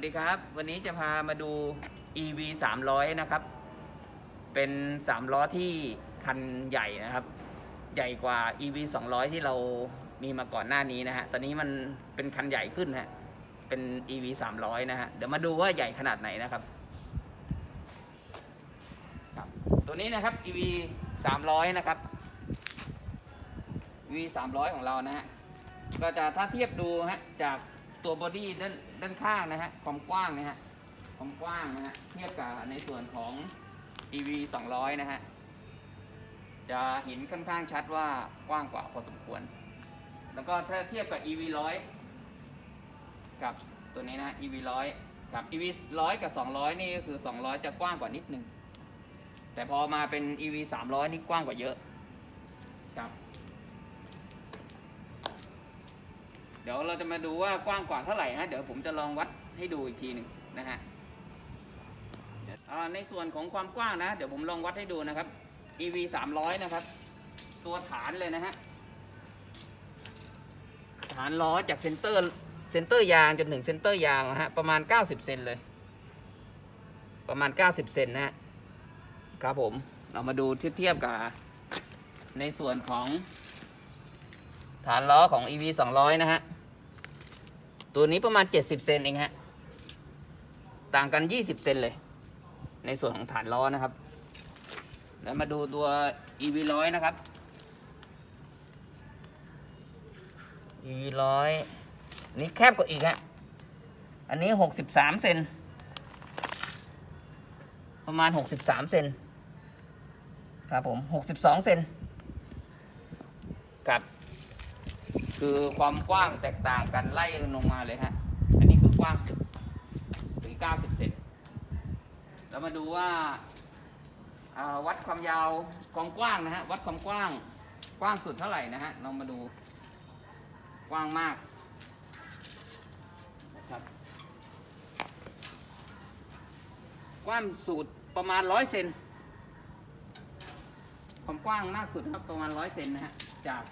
สวัสดีครับ วันนี้จะพามาดู EV 300 นะครับ เป็น 3 ล้อที่คันใหญ่นะครับ ใหญ่กว่า EV 200 ที่เรามีมาก่อนหน้านี้นะฮะ ตอนนี้มันเป็นคันใหญ่ขึ้นฮะ เป็น EV 300 นะฮะ เดี๋ยวมาดูว่าใหญ่ขนาดไหนนะครับครับตัวนี้นะครับ EV 300 นะครับ EV 300 ของเรานะฮะ ก็จะถ้าเทียบดูฮะจาก ตัวบอดี้ด้านด้านข้างนะฮะความกว้างนะฮะความกว้างนะฮะเทียบกับในส่วนของ EV 200 นะฮะจะเห็นค่อนข้างชัดว่ากว้างกว่าพอสมควร แล้วก็ถ้าเทียบกับ EV 100 กับตัวนี้นะ EV 100 กับ EV 100 กับ 200 นี่ก็คือ 200 จะกว้างกว่านิดนึง แต่พอมาเป็น EV 300 นี่กว้างกว่าเยอะ ครับ เดี๋ยวเราจะมาดูว่ากว้างกว่าเท่าไหร่ฮะเดี๋ยวผมจะลองวัดให้ดูอีกทีหนึ่งนะฮะในส่วนของความกว้างนะ เดี๋ยวผมลองวัดให้ดูนะครับ EV 300 นะครับ ตัวฐานเลยนะฮะฐานล้อจากเซนเตอร์เซนเตอร์ยางจนถึงเซนเตอร์ยางนะฮะประมาณ 90 เซนเลย ประมาณ 90 เซนนะฮะครับผมเรามาดูเทียบกับ ในส่วนของฐานล้อของ EV 200 นะฮะ ตัวนี้ประมาณ 70 เซนเองฮะ ต่างกัน 20 เซนเลย ในส่วนของฐานล้อนะครับ แล้วมาดูตัว EV 100นะครับ EV 100นี่แคบกว่าอีกฮะ อันนี้ 63 เซน ประมาณ 63 เซนครับผม 62 เซนกับ คือความกว้างแตกต่างกันไล่ลงมาเลยฮะ อันนี้คือกว้างสุดถึง90เซนแล้วมาดูว่าอ่าวัดความยาวความกว้างนะฮะ วัดความกว้างกว้างสุดเท่าไหร่นะฮะ เรามาดูกว้างมากนะครับกว้างสุดประมาณร้อยเซน ความกว้างมากสุดครับประมาณร้อยเซนนะฮะจาก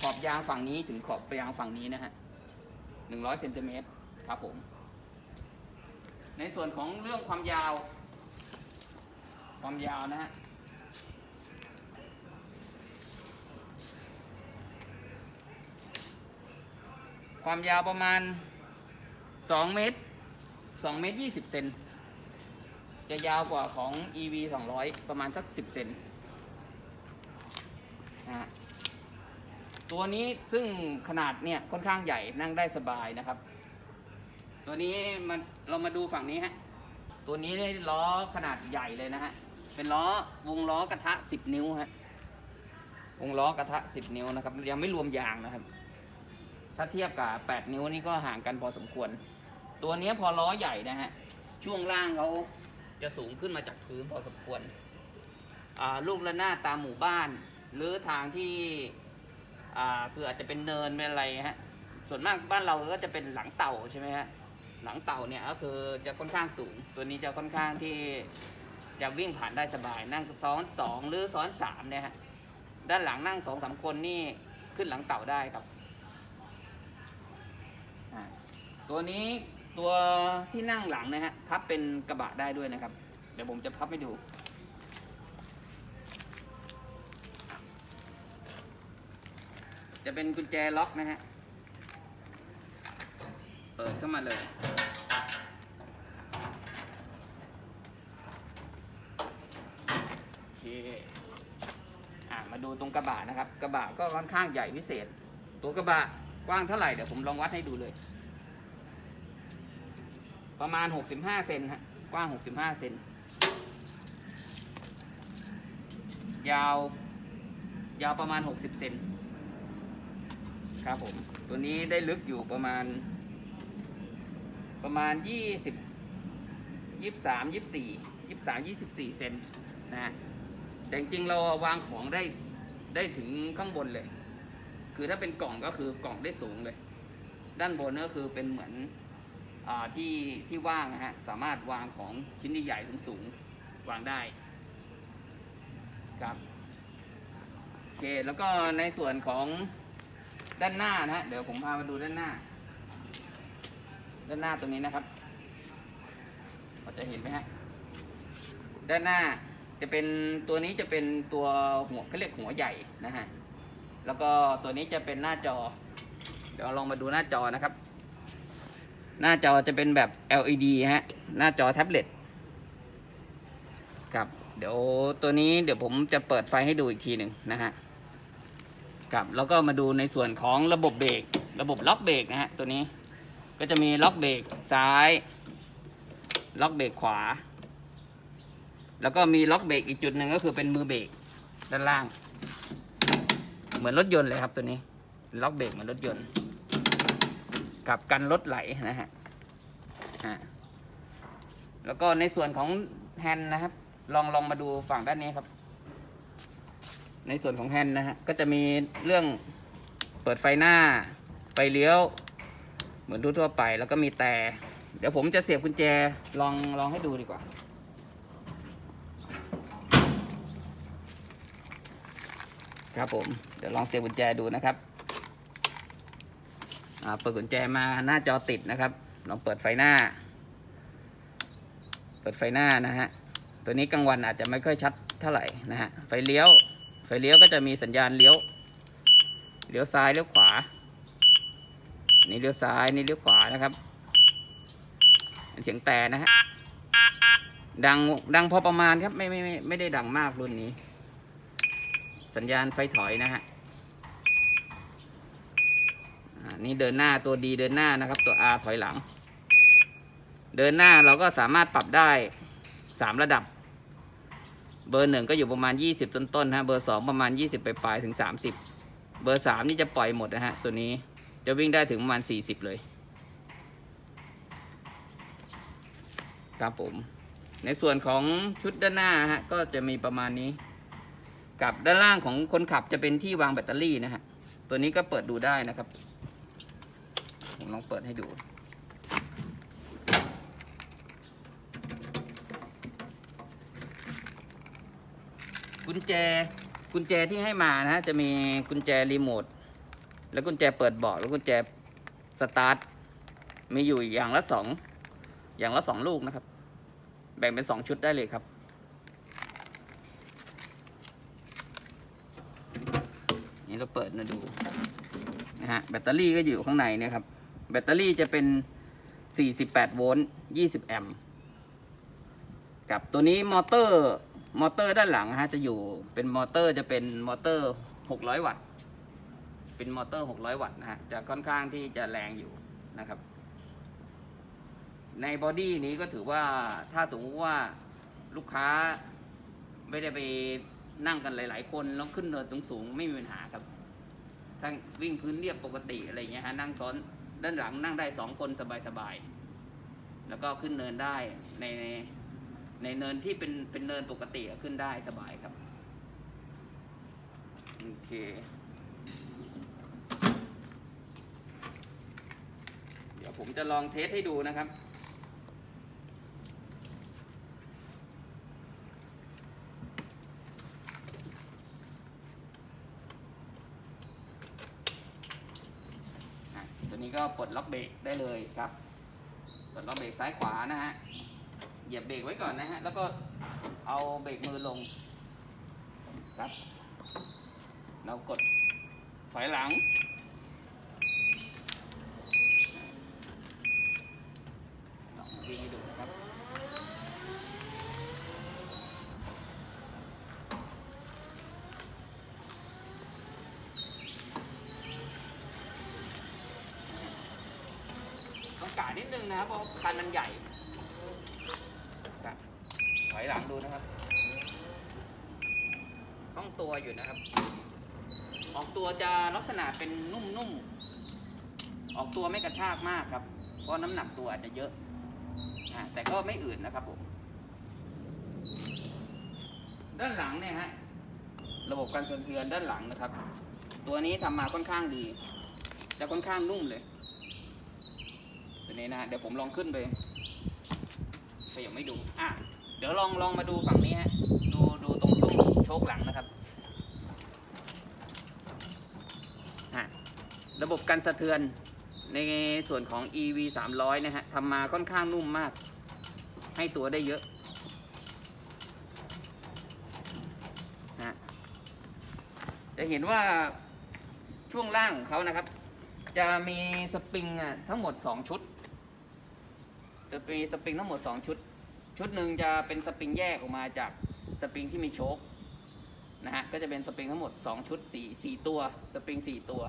ขอบยางฝั่งนี้ถึงขอบยางฝั่งนี้นะฮะหนึ่งร้อยเซนติเมตรครับผม ในส่วนของเรื่องความยาว ความยาวนะฮะความยาวประมาณสองเมตรสองเมตรยี่สิบเซนจะยาวกว่าของ EV 200 ประมาณสัก 10 เซน นะฮะตัวนี้ซึ่งขนาดเนี่ยค่อนข้างใหญ่นั่งได้สบายนะครับ ตัวนี้มันเรามาดูฝั่งนี้ฮะตัวนี้ล้อขนาดใหญ่เลยนะฮะเป็นล้อวงล้อกระทะ10นิ้วฮะวงล้อกระทะ10นิ้วนะครับ ยังไม่รวมยางนะครับ ถ้าเทียบกับ8นิ้วนี่ก็ห่างกันพอสมควร ตัวนี้พอล้อใหญ่นะฮะช่วงล่างเขาจะสูงขึ้นมาจากพื้นพอสมควรลูกระนาดตามหมู่บ้าน หรือทางที่อ่าคืออาจจะเป็นเนินเป็นอะไรฮะส่วนมากบ้านเราก็จะเป็นหลังเต่าใช่ไหมฮะหลังเต่าเนี่ยก็คือจะค่อนข้างสูง ตัวนี้จะค่อนข้างที่จะวิ่งผ่านได้สบายนั่งซ้อนสองหรือซ้อนสามเนี่ยฮะด้านหลังนั่งสองสามคนนี่ขึ้นหลังเต่าได้ครับ ตัวนี้ตัวที่นั่งหลังนะฮะพับเป็นกระบะได้ด้วยนะครับ เดี๋ยวผมจะพับให้ดู จะเป็นกุญแจล็อกนะฮะ เปิดเข้ามาเลย โอเค อะมาดูตรงกระบะนะครับ กระบะก็ค่อนข้างใหญ่พิเศษ ตัวกระบะกว้างเท่าไหร่เดี๋ยวผมลองวัดให้ดูเลย ประมาณ 65 เซนฮะ กว้าง 65 เซน ยาว ยาวประมาณ 60 เซน ครับผม ตัวนี้ได้ลึกอยู่ประมาณ ประมาณ20 23 24 23 24เซนนะแต่จริงเราวางของได้ได้ถึงข้างบนเลย คือถ้าเป็นกล่องก็คือกล่องได้สูงเลย ด้านบนก็คือเป็นเหมือนอที่ที่ว่างนะฮะสามารถวางของชิ้นใหญ่ๆสูงๆวางได้ครับโอเคแล้วก็ในส่วนของ ด้านหน้านะฮะเดี๋ยวผมพามาดูด้านหน้า ด้านหน้าตรงนี้นะครับพอจะเห็นไหมฮะด้านหน้าจะเป็นตัวนี้จะเป็นตัวหัวเขาเรียกหัวใหญ่นะฮะแล้วก็ตัวนี้จะเป็นหน้าจอ เดี๋ยวลองมาดูหน้าจอนะครับ หน้าจอจะเป็นแบบ LED ฮะหน้าจอแท็บเล็ตครับเดี๋ยวตัวนี้เดี๋ยวผมจะเปิดไฟให้ดูอีกทีหนึ่งนะฮะ ครับแล้วก็มาดูในส่วนของระบบเบรกระบบล็อกเบรกนะฮะตัวนี้ก็จะมีล็อกเบรกซ้าย ล็อกเบรกขวา แล้วก็มีล็อกเบรกอีกจุดหนึ่งก็คือเป็นมือเบรกด้านล่าง เหมือนรถยนต์เลยครับตัวนี้ ล็อกเบรกเหมือนรถยนต์ กับกันรถไหลนะฮะแล้วก็ในส่วนของแฮนด์นะครับ ลองลองมาดูฝั่งด้านนี้ครับ ในส่วนของแฮนด์นะฮะก็จะมีเรื่องเปิดไฟหน้า ไฟเลี้ยว เหมือนทั่วไป แล้วก็มีแต่เดี๋ยวผมจะเสียบกุญแจลองลองให้ดูดีกว่า ครับผมเดี๋ยวลองเสียบกุญแจดูนะครับเปิดกุญแจมาหน้าจอติดนะครับลองเปิดไฟหน้า เปิดไฟหน้านะฮะตัวนี้กลางวันอาจจะไม่ค่อยชัดเท่าไหร่นะฮะไฟเลี้ยว ฟเลี้ยวก็จะมีสัญญาณเลี้ยว เลี้ยวซ้ายเลี้ยวขวา นี่เลี้ยวซ้ายนี่เลี้ยวขวานะครับเสียงแต่นะฮะ ดังดังพอประมาณครับ ไม่ไม่ไม่ไม่ได้ดังมากรุ่นนี้ สัญญาณไฟถอยนะฮะนี่เดินหน้าตัวดีเดินหน้านะครับ ตัว R ถอยหลัง เดินหน้าเราก็สามารถปรับได้สามระดับ เบอร์หนึ่งก็อยู่ประมาณยี่สิบต้นฮะเบอร์สองประมาณยี่สิบปลายถึงสามสิบเบอร์สามนี่จะปล่อยหมดนะฮะตัวนี้จะวิ่งได้ถึงประมาณสี่สิบเลยครับผม ในส่วนของชุดด้านหน้าฮะก็จะมีประมาณนี้ กับด้านล่างของคนขับจะเป็นที่วางแบตเตอรี่นะฮะตัวนี้ก็เปิดดูได้นะครับ ผมลองเปิดให้ดู กุญแจกุญแจที่ให้มานะฮะจะมีกุญแจรีโมทแล้วกุญแจเปิดเบาะแล้วกุญแจสตาร์ทมีอยู่อย่างละสองอย่างละสองลูกนะครับ แบ่งเป็นสองชุดได้เลยครับ นี่เราเปิดมาดูนะฮะแบตเตอรี่ก็อยู่ข้างในเนี่ยครับ แบตเตอรี่จะเป็น 48 โวลต์ 20 แอมป์กับตัวนี้มอเตอร์ มอเตอร์ด้านหลังนะฮะจะอยู่เป็นมอเตอร์จะเป็นมอเตอร์ 600 วัตต์ เป็นมอเตอร์ 600 วัตต์นะฮะจะค่อนข้างที่จะแรงอยู่นะครับ ในบอดี้นี้ก็ถือว่าถ้าสมมติว่าลูกค้าไม่ได้ไปนั่งกันหลาย ๆ คนแล้วขึ้นเนินสูงๆไม่มีปัญหาครับถ้าวิ่งพื้นเรียบปกติอะไรเงี้ยฮะนั่งซ้อนด้านหลังนั่งได้สองคนสบายๆแล้วก็ขึ้นเนินได้ใน ในเนินที่เป็นเป็นเนินปกติขึ้นได้สบายครับ โอเคเดี๋ยวผมจะลองเทสให้ดูนะครับตัวนี้ก็ปลดล็อกเบรกได้เลยครับ ปลดล็อกเบรกซ้ายขวานะฮะ เหยียบเบรกไว้ก่อนนะฮะ แล้วก็เอาเบรกมือลงครับ เรากดถอยหลัง ลองวิ่งให้ดูนะครับ ต้องกานิดนึงนะครับเพราะคันมันใหญ่ อยหลังดูนะครับต้องตัวอยู่นะครับ ออกตัวจะลักษณะเป็นนุ่มๆ ออกตัวไม่กระชากมากครับ เพราะน้ำหนักตัวอาจจะเยอะอ่าแต่ก็ไม่อื่นนะครับผม ด้านหลังเนี่ยฮะ ระบบการสั่นสะเทือนด้านหลังนะครับ ตัวนี้ทำมาค่อนข้างดี จะค่อนข้างนุ่มเลย ตัวนี้นะฮะเดี๋ยวผมลองขึ้นไปขยับไม่ดูอะ เดี๋ยวลองลองมาดูฝั่งนี้ฮะดูดูตรงช่วงโชคหลังนะครับอะระบบการสะเทือนในส่วนของ EV 300 นะฮะทำมาค่อนข้างนุ่มมาก ให้ตัวได้เยอะนะจะเห็นว่าช่วงล่างของเขานะครับ จะมีสปริงอะทั้งหมด 2 ชุด จะมีสปริงทั้งหมด 2 ชุด ชุดหนึ่งจะเป็นสปริงแยกออกมาจากสปริงที่มีโชคนะฮะก็จะเป็นสปริงทั้งหมด 2 ชุด4 4ตัวสปริง 4 ตัว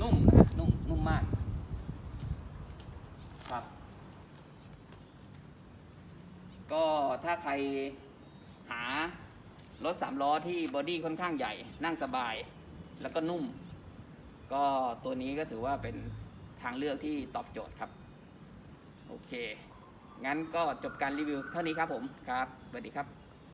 นุ่มนะฮะนุ่มนุ่มมากครับ ก็ถ้าใครหารถสามล้อที่บอดี้ค่อนข้างใหญ่นั่งสบาย แล้วก็นุ่ม ก็ตัวนี้ก็ถือว่าเป็นทางเลือกที่ตอบโจทย์ครับ โอเค งั้นก็จบการรีวิวเท่านี้ครับผมครับสวัสดีครับ